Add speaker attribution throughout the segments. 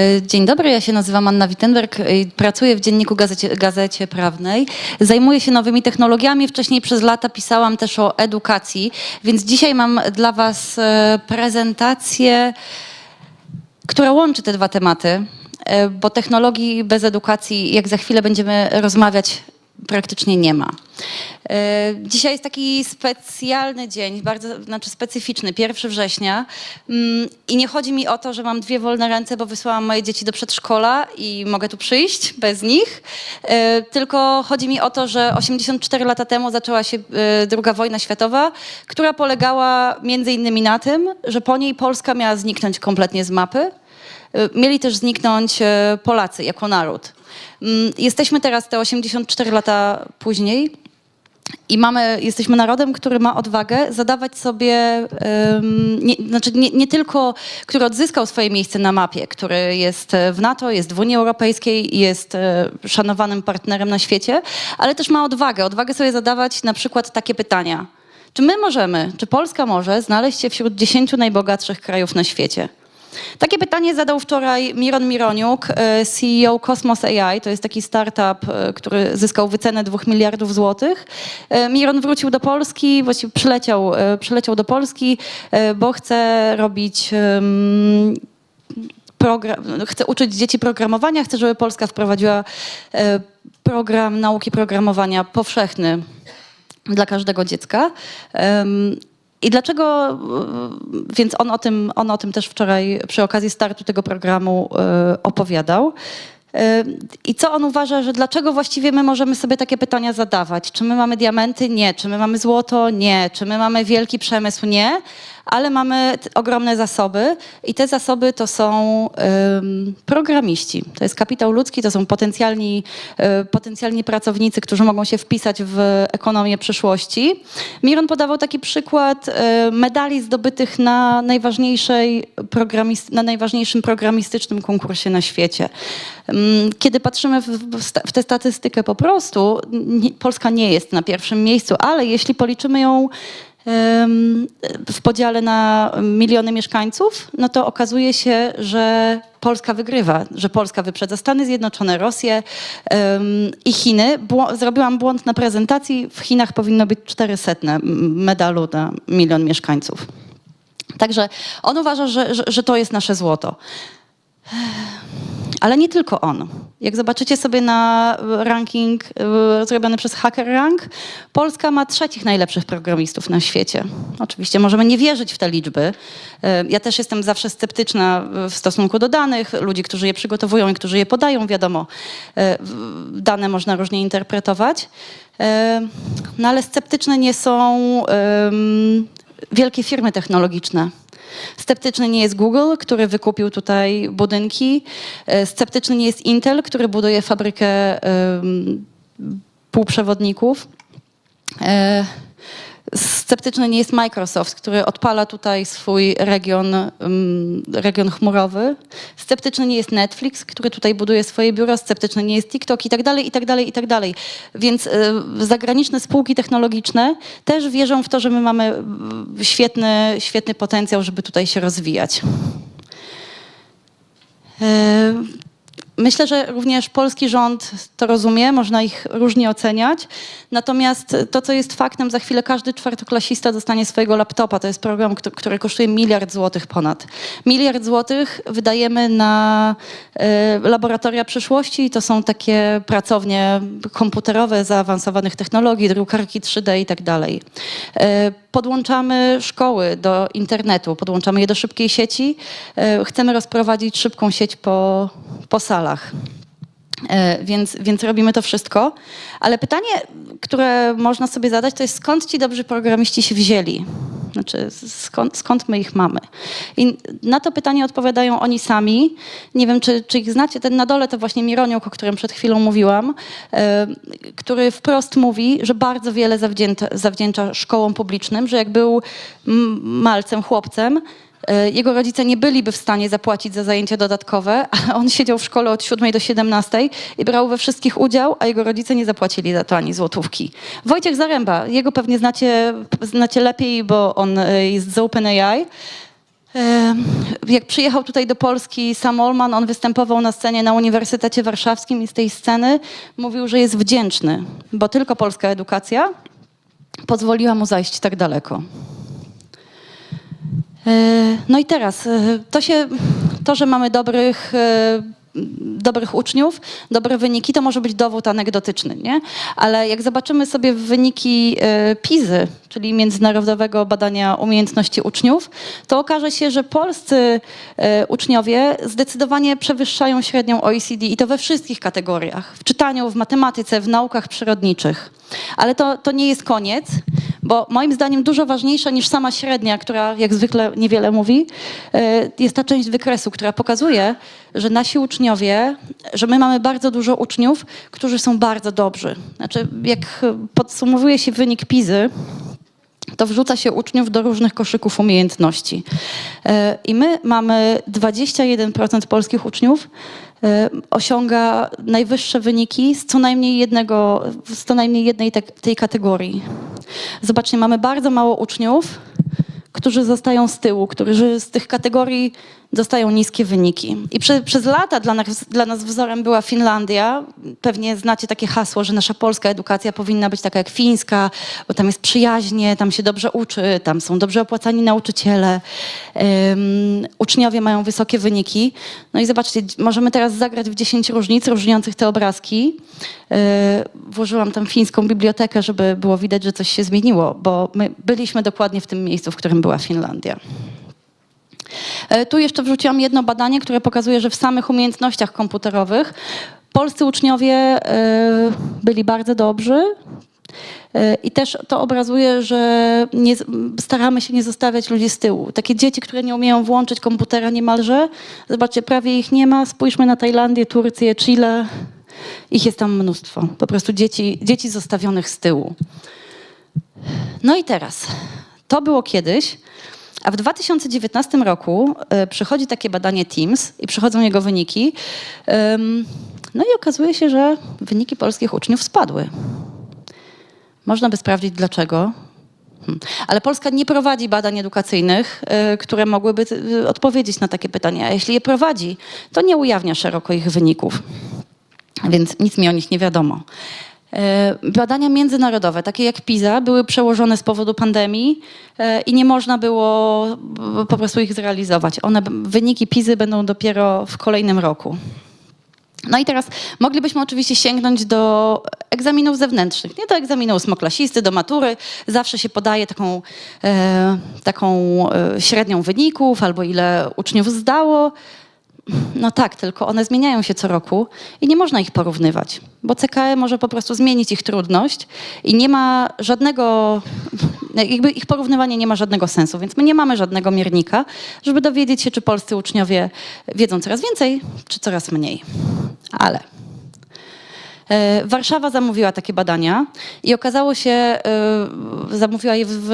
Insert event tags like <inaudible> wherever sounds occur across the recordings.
Speaker 1: E, Dzień dobry, ja się nazywam Anna Wittenberg, i pracuję w dzienniku Gazecie, Gazecie Prawnej. Zajmuję się nowymi technologiami, wcześniej przez lata pisałam też o edukacji, więc dzisiaj mam dla Was e, prezentację, która łączy te dwa tematy, e, bo technologii bez edukacji, jak za chwilę będziemy rozmawiać, praktycznie nie ma. E, Dzisiaj jest taki specjalny dzień, bardzo znaczy specyficzny, 1 września. Mm, I nie chodzi mi o to, że mam dwie wolne ręce, bo wysłałam moje dzieci do przedszkola i mogę tu przyjść bez nich. E, Tylko chodzi mi o to, że 84 lata temu zaczęła się e, druga wojna światowa, która polegała między innymi na tym, że po niej Polska miała zniknąć kompletnie z mapy. E, Mieli też zniknąć e, Polacy jako naród. Mm, Jesteśmy teraz te 84 lata później i mamy, jesteśmy narodem, który ma odwagę zadawać sobie, nie, znaczy nie, nie tylko, który odzyskał swoje miejsce na mapie, który jest e, w NATO, jest w Unii Europejskiej, jest szanowanym partnerem na świecie, ale też ma odwagę, odwagę sobie zadawać na przykład takie pytania. Czy my możemy, czy Polska może znaleźć się wśród 10 najbogatszych krajów na świecie? Takie pytanie zadał wczoraj Miron Mironiuk, e, CEO Cosmos AI. To jest taki startup, e, który zyskał wycenę 2 miliardów złotych. E, Miron wrócił do Polski, właściwie przyleciał, przyleciał do Polski, bo chce robić program, chce uczyć dzieci programowania, chce, żeby Polska wprowadziła program nauki programowania powszechny dla każdego dziecka. I dlaczego, y, więc on o, tym, on o tym też wczoraj przy okazji startu tego programu y, opowiadał. Y, I co on uważa, że dlaczego właściwie my możemy sobie takie pytania zadawać? Czy my mamy diamenty? Nie. Czy my mamy złoto? Nie. Czy my mamy wielki przemysł? Nie. Ale mamy ogromne zasoby i te zasoby to są programiści. To jest kapitał ludzki, to są potencjalni, y, potencjalni pracownicy, którzy mogą się wpisać w ekonomię przyszłości. Miron podawał taki przykład y, medali zdobytych na, najważniejszej programist, na najważniejszym programistycznym konkursie na świecie. Kiedy patrzymy w, w, w tę statystykę po prostu, nie, Polska nie jest na pierwszym miejscu, ale jeśli policzymy ją w podziale na miliony mieszkańców, no to okazuje się, że Polska wygrywa, że Polska wyprzedza Stany Zjednoczone, Rosję i Chiny. Zrobiłam błąd na prezentacji. W Chinach powinno być 400 medalu na milion mieszkańców. Także on uważa, że, że, że to jest nasze złoto. Ale nie tylko on. Jak zobaczycie sobie na ranking e, zrobiony przez Hacker Rank, Polska ma trzecich najlepszych programistów na świecie. Oczywiście możemy nie wierzyć w te liczby. E, Ja też jestem zawsze sceptyczna w stosunku do danych, ludzi, którzy je przygotowują i którzy je podają, wiadomo, dane można różnie interpretować. No ale sceptyczne nie są wielkie firmy technologiczne. Sceptyczny nie jest Google, który wykupił tutaj budynki. E, Sceptyczny nie jest Intel, który buduje fabrykę półprzewodników. Sceptyczny nie jest Microsoft, który odpala tutaj swój region, region chmurowy. Sceptyczny nie jest Netflix, który tutaj buduje swoje biuro. Sceptyczny nie jest TikTok i tak dalej, i tak dalej, i tak dalej. Więc e, zagraniczne spółki technologiczne też wierzą w to, że my mamy mm, świetny, świetny potencjał, żeby tutaj się rozwijać. E, Myślę, że również polski rząd to rozumie, można ich różnie oceniać. Natomiast to, co jest faktem, za chwilę każdy czwartoklasista dostanie swojego laptopa. To jest program, który kosztuje miliard złotych ponad. Miliard złotych wydajemy na e, laboratoria przyszłości. To są takie pracownie komputerowe zaawansowanych technologii, drukarki 3D i tak dalej. Podłączamy szkoły do internetu, podłączamy je do szybkiej sieci. E, Chcemy rozprowadzić szybką sieć po, po salach. E, Więc, więc robimy to wszystko. Ale pytanie, które można sobie zadać, to jest skąd ci dobrzy programiści się wzięli? Znaczy, skąd, skąd my ich mamy? I na to pytanie odpowiadają oni sami. Nie wiem, czy, czy ich znacie. Ten na dole to właśnie Mironiuk, o którym przed chwilą mówiłam, e, który wprost mówi, że bardzo wiele zawdzięcza, szkołom publicznym, że jak był malcem, chłopcem, Jego rodzice nie byliby w stanie zapłacić za zajęcia dodatkowe, <laughs> a on siedział w szkole od 7 do 17 i brał we wszystkich udział, a jego rodzice nie zapłacili za to ani złotówki. Wojciech Zaręba, jego pewnie znacie, znacie lepiej, bo on e, jest z OpenAI. E, Jak przyjechał tutaj do Polski Sam Olman, on występował na scenie na Uniwersytecie Warszawskim i z tej sceny mówił, że jest wdzięczny, bo tylko polska edukacja pozwoliła mu zajść tak daleko. E, No i teraz, e, to się, to, że mamy dobrych, e, dobrych uczniów, dobre wyniki, to może być dowód anegdotyczny, nie? Ale jak zobaczymy sobie wyniki PISY, czyli Międzynarodowego Badania Umiejętności Uczniów, to okaże się, że polscy uczniowie zdecydowanie przewyższają średnią OECD i to we wszystkich kategoriach. W czytaniu, w matematyce, w naukach przyrodniczych. Ale to, to nie jest koniec, bo moim zdaniem dużo ważniejsza niż sama średnia, która jak zwykle niewiele mówi, e, jest ta część wykresu, która pokazuje, że nasi uczniowie, że my mamy bardzo dużo uczniów, którzy są bardzo dobrzy. Znaczy, jak podsumowuje się wynik PISY, to wrzuca się uczniów do różnych koszyków umiejętności. E, I my mamy 21% polskich uczniów e, osiąga najwyższe wyniki z co najmniej jednego, z co najmniej jednej te, tej kategorii. Zobaczcie, mamy bardzo mało uczniów, którzy zostają z tyłu, którzy z tych kategorii dostają niskie wyniki. I prze, przez lata dla nas, dla nas wzorem była Finlandia. Pewnie znacie takie hasło, że nasza polska edukacja powinna być taka jak fińska, bo tam jest przyjaźnie, tam się dobrze uczy, tam są dobrze opłacani nauczyciele, um, uczniowie mają wysokie wyniki. No i zobaczcie, możemy teraz zagrać w 10 różnic różniących te obrazki. E, Włożyłam tam fińską bibliotekę, żeby było widać, że coś się zmieniło, bo my byliśmy dokładnie w tym miejscu, w którym była Finlandia. E, Tu jeszcze wrzuciłam jedno badanie, które pokazuje, że w samych umiejętnościach komputerowych polscy uczniowie e, byli bardzo dobrzy. E, I też to obrazuje, że nie, staramy się nie zostawiać ludzi z tyłu. Takie dzieci, które nie umieją włączyć komputera niemalże, zobaczcie, prawie ich nie ma. Spójrzmy na Tajlandię, Turcję, Chile. Ich jest tam mnóstwo. Po prostu dzieci, dzieci zostawionych z tyłu. No i teraz, to było kiedyś, a w 2019 roku e, przychodzi takie badanie Teams i przychodzą jego wyniki. No i okazuje się, że wyniki polskich uczniów spadły. Można by sprawdzić dlaczego. Hmm. Ale Polska nie prowadzi badań edukacyjnych, e, które mogłyby e, odpowiedzieć na takie pytania. A jeśli je prowadzi, to nie ujawnia szeroko ich wyników. Więc nic mi o nich nie wiadomo. E, Badania międzynarodowe, takie jak PISA, były przełożone z powodu pandemii e, i nie można było b- po prostu ich zrealizować. One, wyniki PISY będą dopiero w kolejnym roku. No i teraz moglibyśmy oczywiście sięgnąć do egzaminów zewnętrznych, nie do egzaminu ósmoklasisty, do matury. Zawsze się podaje taką, e, taką e, średnią wyników albo ile uczniów zdało. No tak, tylko one zmieniają się co roku i nie można ich porównywać, bo CKE może po prostu zmienić ich trudność i nie ma żadnego, jakby ich porównywanie nie ma żadnego sensu, więc my nie mamy żadnego miernika, żeby dowiedzieć się, czy polscy uczniowie wiedzą coraz więcej, czy coraz mniej. Ale E, Warszawa zamówiła takie badania i okazało się, e, zamówiła je w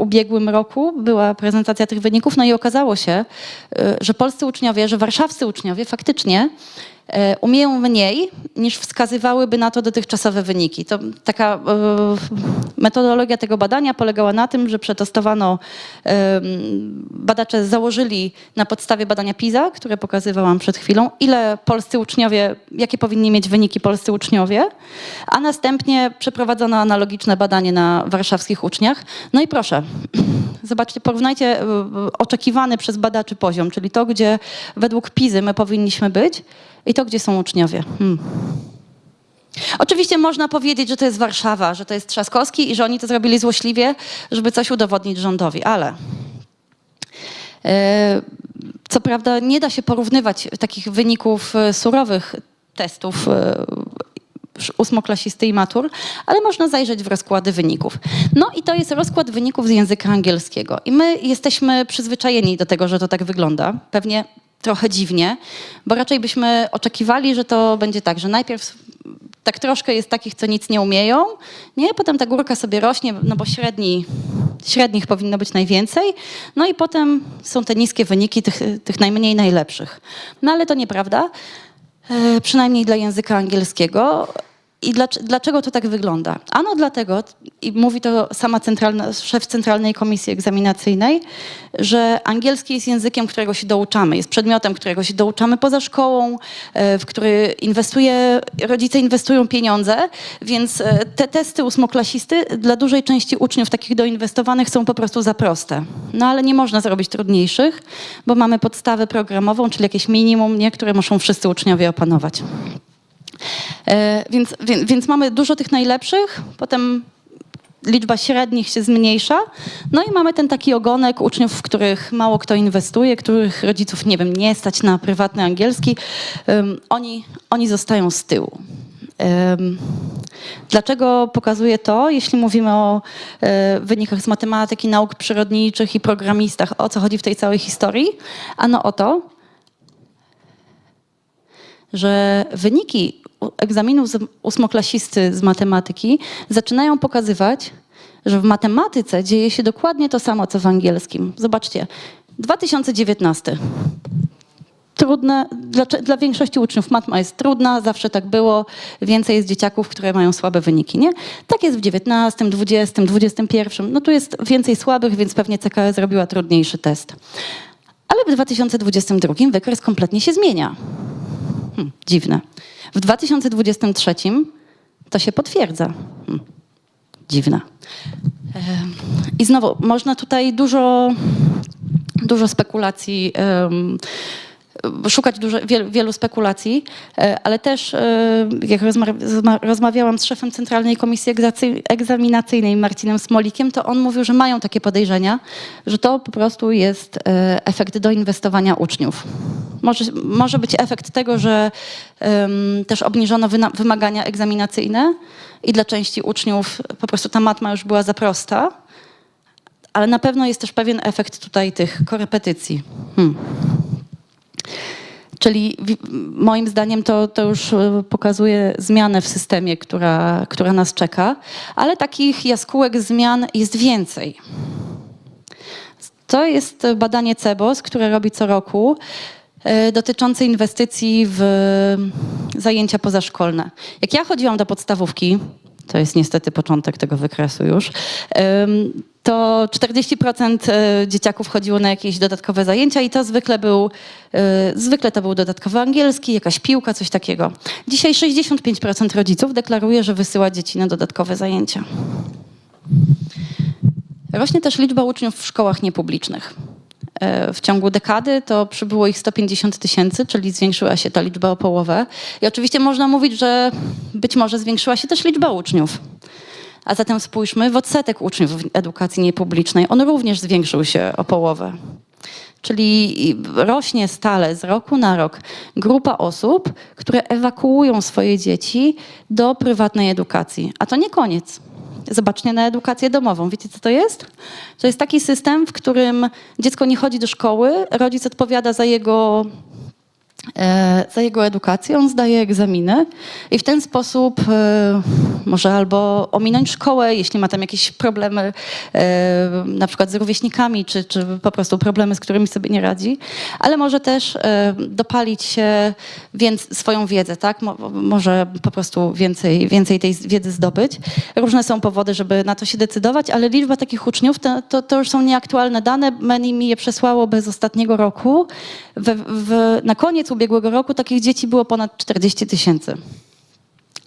Speaker 1: ubiegłym roku, była prezentacja tych wyników, no i okazało się, e, że polscy uczniowie, że warszawscy uczniowie faktycznie e, umieją mniej niż wskazywałyby na to dotychczasowe wyniki. To taka e, metodologia tego badania polegała na tym, że przetestowano, badacze założyli na podstawie badania PISA, które pokazywałam przed chwilą, ile polscy uczniowie, jakie powinni mieć wyniki polscy uczniowie, a następnie przeprowadzono analogiczne badanie na warszawskich uczniach. No i proszę, zobaczcie, porównajcie e, oczekiwany przez badaczy poziom, czyli to, gdzie według PISY my powinniśmy być i to, gdzie są uczniowie. Hmm. Oczywiście można powiedzieć, że to jest Warszawa, że to jest Trzaskowski i że oni to zrobili złośliwie, żeby coś udowodnić rządowi, ale e, co prawda nie da się porównywać takich wyników e, surowych testów e, ósmoklasisty i matur, ale można zajrzeć w rozkłady wyników. No i to jest rozkład wyników z języka angielskiego. I my jesteśmy przyzwyczajeni do tego, że to tak wygląda. Pewnie trochę dziwnie, bo raczej byśmy oczekiwali, że to będzie tak, że najpierw tak troszkę jest takich, co nic nie umieją, nie? Potem ta górka sobie rośnie, no bo średni, średnich powinno być najwięcej, no i potem są te niskie wyniki tych, tych najmniej najlepszych. No ale to nieprawda, e, przynajmniej dla języka angielskiego. I dlac- dlaczego to tak wygląda? Ano dlatego, i mówi to sama centralna, szef Centralnej Komisji Egzaminacyjnej, że angielski jest językiem, którego się douczamy, jest przedmiotem, którego się douczamy poza szkołą, e, w który inwestuje, rodzice inwestują pieniądze, więc e, te testy ósmoklasisty dla dużej części uczniów takich doinwestowanych są po prostu za proste. No ale nie można zrobić trudniejszych, bo mamy podstawę programową, czyli jakieś minimum, nie, które muszą wszyscy uczniowie opanować. E, Więc, więc, mamy dużo tych najlepszych, potem liczba średnich się zmniejsza, no i mamy ten taki ogonek uczniów, w których mało kto inwestuje, których rodziców, nie wiem, nie stać na prywatny angielski. Ym, oni, oni zostają z tyłu. Ym, Dlaczego pokazuję to, jeśli mówimy o e, wynikach z matematyki, nauk przyrodniczych i programistach? O co chodzi w tej całej historii? Ano o to, że wyniki egzaminu z ósmoklasisty z matematyki zaczynają pokazywać, że w matematyce dzieje się dokładnie to samo, co w angielskim. Zobaczcie, 2019. Trudne, dla, dla większości uczniów matma jest trudna, zawsze tak było. Więcej jest dzieciaków, które mają słabe wyniki, nie? Tak jest w 19, 20, 21. No tu jest więcej słabych, więc pewnie CKS zrobiła trudniejszy test. Ale w 2022 wykres kompletnie się zmienia. Hmm, dziwne. W 2023 to się potwierdza. Hmm, dziwne. Em, I znowu, można tutaj dużo, dużo spekulacji, em, szukać wielu, wielu spekulacji, e, ale też e, jak rozma- zma- rozmawiałam z szefem Centralnej Komisji Egzaminacyjnej Marcinem Smolikiem, to on mówił, że mają takie podejrzenia, że to po prostu jest e, efekt doinwestowania uczniów. Może, może być efekt tego, że em, też obniżono wymagania egzaminacyjne i dla części uczniów po prostu ta matma już była za prosta, ale na pewno jest też pewien efekt tutaj tych korepetycji. Hmm. Czyli moim zdaniem to, to już e, pokazuje zmianę w systemie, która, która nas czeka, ale takich jaskółek zmian jest więcej. To jest badanie CEBOS, które robi co roku e, dotyczące inwestycji w zajęcia pozaszkolne. Jak ja chodziłam do podstawówki, to jest niestety początek tego wykresu już, to 40% e, dzieciaków chodziło na jakieś dodatkowe zajęcia i to zwykle był, e, zwykle to był dodatkowy angielski, jakaś piłka, coś takiego. Dzisiaj 65% rodziców deklaruje, że wysyła dzieci na dodatkowe zajęcia. Rośnie też liczba uczniów w szkołach niepublicznych. E, W ciągu dekady to przybyło ich 150 tysięcy, czyli zwiększyła się ta liczba o połowę. I oczywiście można mówić, że być może zwiększyła się też liczba uczniów. A zatem spójrzmy w odsetek uczniów w edukacji niepublicznej. On również zwiększył się o połowę. Czyli rośnie stale z roku na rok grupa osób, które ewakuują swoje dzieci do prywatnej edukacji. A to nie koniec. Zobaczcie na edukację domową. Wiecie, co to jest? To jest taki system, w którym dziecko nie chodzi do szkoły, rodzic odpowiada za jego za jego edukację, on zdaje egzaminy i w ten sposób e, może albo ominąć szkołę, jeśli ma tam jakieś problemy e, na przykład z rówieśnikami, czy, czy po prostu problemy, z którymi sobie nie radzi, ale może też e, dopalić się więc swoją wiedzę, tak? Mo, może po prostu więcej, więcej tej wiedzy zdobyć. Różne są powody, żeby na to się decydować, ale liczba takich uczniów to, to, to już są nieaktualne dane. Meni mi je przesłało bez ostatniego roku. W, w, na koniec ubiegłego roku takich dzieci było ponad 40 tysięcy.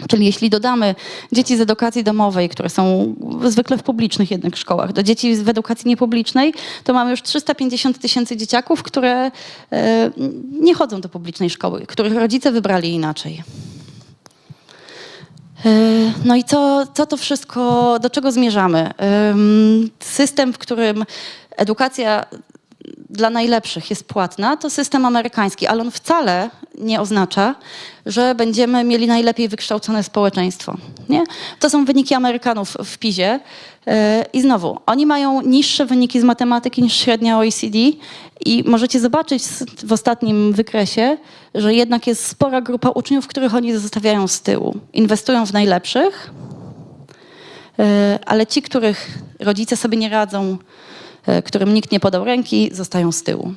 Speaker 1: Czyli jeśli dodamy dzieci z edukacji domowej, które są zwykle w publicznych jednak szkołach, do dzieci w edukacji niepublicznej, to mamy już 350 tysięcy dzieciaków, które e, nie chodzą do publicznej szkoły, których rodzice wybrali inaczej. E, No i co, co to wszystko, do czego zmierzamy? System, w którym edukacja dla najlepszych jest płatna, to system amerykański, ale on wcale nie oznacza, że będziemy mieli najlepiej wykształcone społeczeństwo. Nie? To są wyniki Amerykanów w PISie. Yy, I znowu, oni mają niższe wyniki z matematyki niż średnia OECD i możecie zobaczyć w ostatnim wykresie, że jednak jest spora grupa uczniów, których oni zostawiają z tyłu. Inwestują w najlepszych, yy, ale ci, których rodzice sobie nie radzą, e, którym nikt nie podał ręki, zostają z tyłu.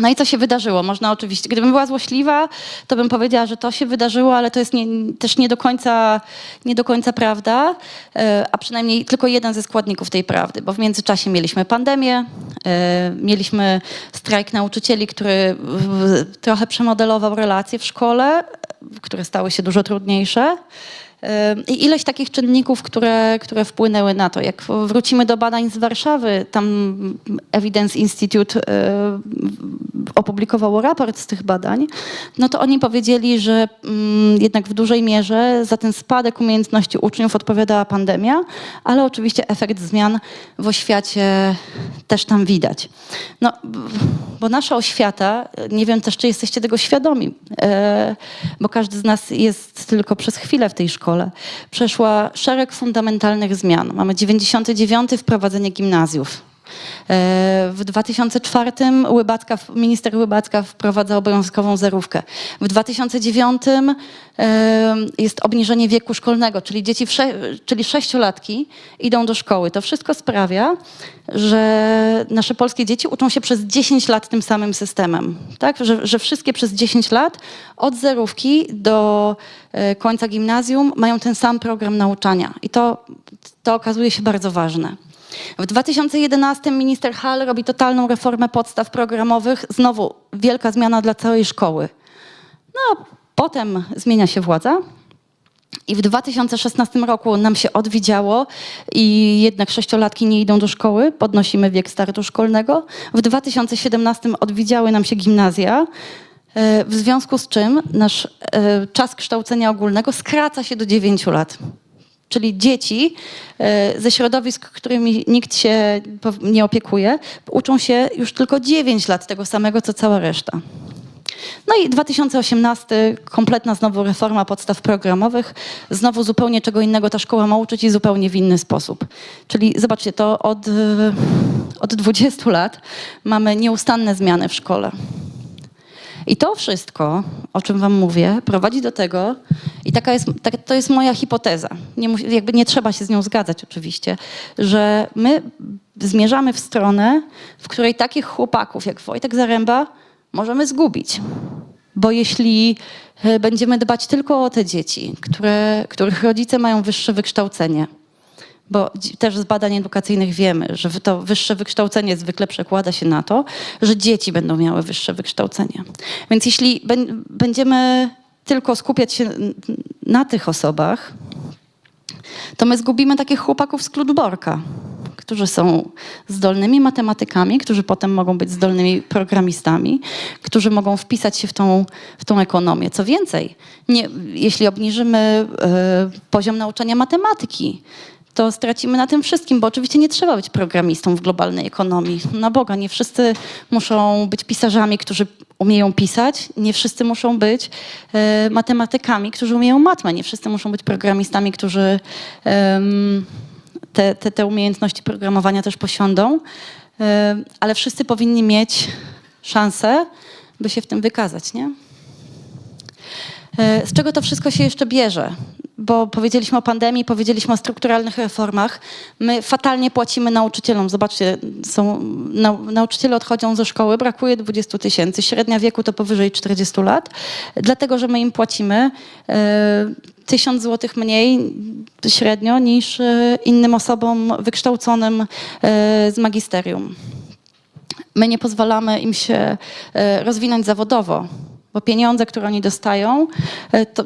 Speaker 1: No i co się wydarzyło? Można oczywiście, gdybym była złośliwa, to bym powiedziała, że to się wydarzyło, ale to jest nie, też nie do, końca, nie do końca prawda, e, a przynajmniej tylko jeden ze składników tej prawdy, bo w międzyczasie mieliśmy pandemię, e, mieliśmy strajk nauczycieli, który trochę przemodelował relacje w szkole, które stały się dużo trudniejsze. I ileś takich czynników, które, które wpłynęły na to. Jak wrócimy do badań z Warszawy, tam Evidence Institute e, opublikowało raport z tych badań, no to oni powiedzieli, że mm, jednak w dużej mierze za ten spadek umiejętności uczniów odpowiadała pandemia, ale oczywiście efekt zmian w oświacie też tam widać. No, bo nasza oświata, nie wiem też, czy jesteście tego świadomi, e, bo każdy z nas jest tylko przez chwilę w tej szkole, przeszła szereg fundamentalnych zmian. Mamy 99 wprowadzenie gimnazjów. W 2004 Łybacka, minister Łybacka wprowadza obowiązkową zerówkę. W 2009 e, jest obniżenie wieku szkolnego, czyli dzieci, czyli sześciolatki idą do szkoły. To wszystko sprawia, że nasze polskie dzieci uczą się przez 10 lat tym samym systemem. Tak? Że, że wszystkie przez 10 lat od zerówki do e, końca gimnazjum mają ten sam program nauczania. I to, to okazuje się bardzo ważne. W 2011 minister Hall robi totalną reformę podstaw programowych. Znowu wielka zmiana dla całej szkoły. No, potem zmienia się władza. I w 2016 roku nam się odwidziało i jednak sześciolatki nie idą do szkoły, podnosimy wiek startu szkolnego. W 2017 odwidziały nam się gimnazja, e, w związku z czym nasz e, czas kształcenia ogólnego skraca się do 9 lat. Czyli dzieci e, ze środowisk, którymi nikt się nie opiekuje, uczą się już tylko 9 lat tego samego, co cała reszta. No i 2018, kompletna znowu reforma podstaw programowych. Znowu zupełnie czego innego ta szkoła ma uczyć i zupełnie w inny sposób. Czyli zobaczcie, to od, e, od 20 lat mamy nieustanne zmiany w szkole. I to wszystko, o czym wam mówię, prowadzi do tego, i taka jest, tak, to jest moja hipoteza, nie, jakby nie trzeba się z nią zgadzać oczywiście, że my zmierzamy w stronę, w której takich chłopaków jak Wojtek Zaręba możemy zgubić. Bo jeśli e, będziemy dbać tylko o te dzieci, które, których rodzice mają wyższe wykształcenie, bo też z badań edukacyjnych wiemy, że to wyższe wykształcenie zwykle przekłada się na to, że dzieci będą miały wyższe wykształcenie. Więc jeśli bę- będziemy tylko skupiać się na tych osobach, to my zgubimy takich chłopaków z Kluczborka, którzy są zdolnymi matematykami, którzy potem mogą być zdolnymi programistami, którzy mogą wpisać się w tą, w tą ekonomię. Co więcej, nie, jeśli obniżymy e, poziom nauczania matematyki, to stracimy na tym wszystkim, bo oczywiście nie trzeba być programistą w globalnej ekonomii. Na Boga, nie wszyscy muszą być pisarzami, którzy umieją pisać, nie wszyscy muszą być e, matematykami, którzy umieją matmę, nie wszyscy muszą być programistami, którzy te, te, te umiejętności programowania też posiądą, e, ale wszyscy powinni mieć szansę, by się w tym wykazać, nie? E, Z czego to wszystko się jeszcze bierze? Bo powiedzieliśmy o pandemii, powiedzieliśmy o strukturalnych reformach. My fatalnie płacimy nauczycielom. Zobaczcie, są, nau, nauczyciele odchodzą ze szkoły, brakuje 20 tysięcy. Średnia wieku to powyżej 40 lat. Dlatego, że my im płacimy e, 1000 złotych mniej średnio niż e, innym osobom wykształconym e, z magisterium my nie pozwalamy im się rozwinąć zawodowo, bo pieniądze, które oni dostają, e, to,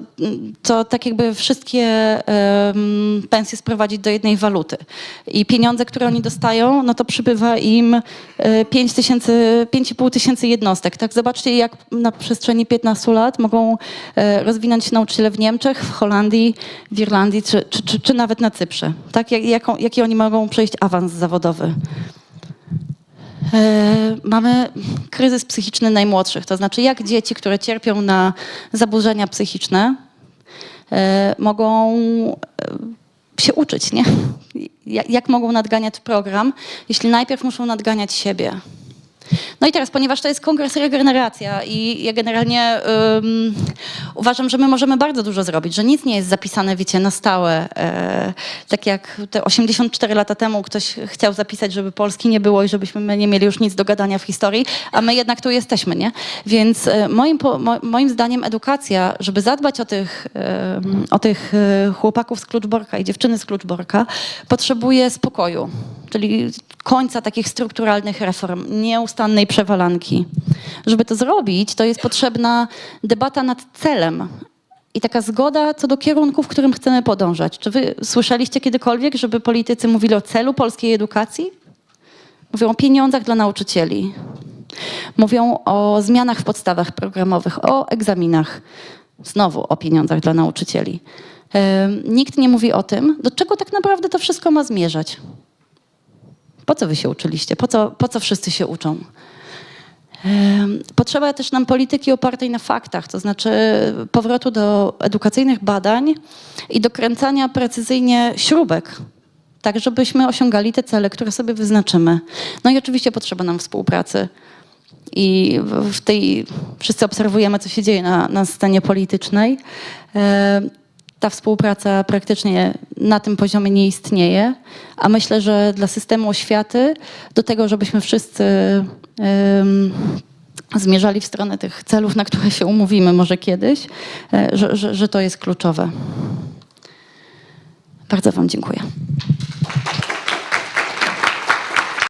Speaker 1: to tak jakby wszystkie em, pensje sprowadzić do jednej waluty. I pieniądze, które oni dostają, no to przybywa im e, 5 tysięcy, 5,5 tysięcy jednostek. Tak, zobaczcie, jak na przestrzeni 15 lat mogą e, rozwinąć się nauczyciele w Niemczech, w Holandii, w Irlandii, czy, czy, czy, czy nawet na Cyprze. Tak, jak, jaką, jaki oni mogą przejść awans zawodowy. E, Mamy kryzys psychiczny najmłodszych, to znaczy jak dzieci, które cierpią na zaburzenia psychiczne, e, mogą e, się uczyć, nie? Jak, jak mogą nadganiać program, jeśli najpierw muszą nadganiać siebie? No i teraz, ponieważ to jest kongres regeneracja i ja generalnie ym, uważam, że my możemy bardzo dużo zrobić, że nic nie jest zapisane, wiecie, na stałe. E, tak jak te 84 lata temu ktoś chciał zapisać, żeby Polski nie było i żebyśmy my nie mieli już nic do gadania w historii, a my jednak tu jesteśmy, nie? Więc e, moim, po, mo, moim zdaniem edukacja, żeby zadbać o tych, em, o tych e, chłopaków z Kluczborka i dziewczyny z Kluczborka, potrzebuje spokoju, czyli końca takich strukturalnych reform, nieustannej przewalanki. Żeby to zrobić, to jest potrzebna debata nad celem i taka zgoda co do kierunku, w którym chcemy podążać. Czy wy słyszeliście kiedykolwiek, żeby politycy mówili o celu polskiej edukacji? Mówią o pieniądzach dla nauczycieli. Mówią o zmianach w podstawach programowych, o egzaminach. Znowu o pieniądzach dla nauczycieli. Nikt nie mówi o tym, do czego tak naprawdę to wszystko ma zmierzać. Po co wy się uczyliście? Po co, po co wszyscy się uczą? Potrzeba też nam polityki opartej na faktach, to znaczy powrotu do edukacyjnych badań i dokręcania precyzyjnie śrubek, tak żebyśmy osiągali te cele, które sobie wyznaczymy. No i oczywiście potrzeba nam współpracy. I w tej wszyscy obserwujemy, co się dzieje na, na scenie politycznej. Ta współpraca praktycznie na tym poziomie nie istnieje, a myślę, że dla systemu oświaty, do tego, żebyśmy wszyscy em, zmierzali w stronę tych celów, na które się umówimy może kiedyś, e, że, że, że to jest kluczowe. Bardzo Wam dziękuję.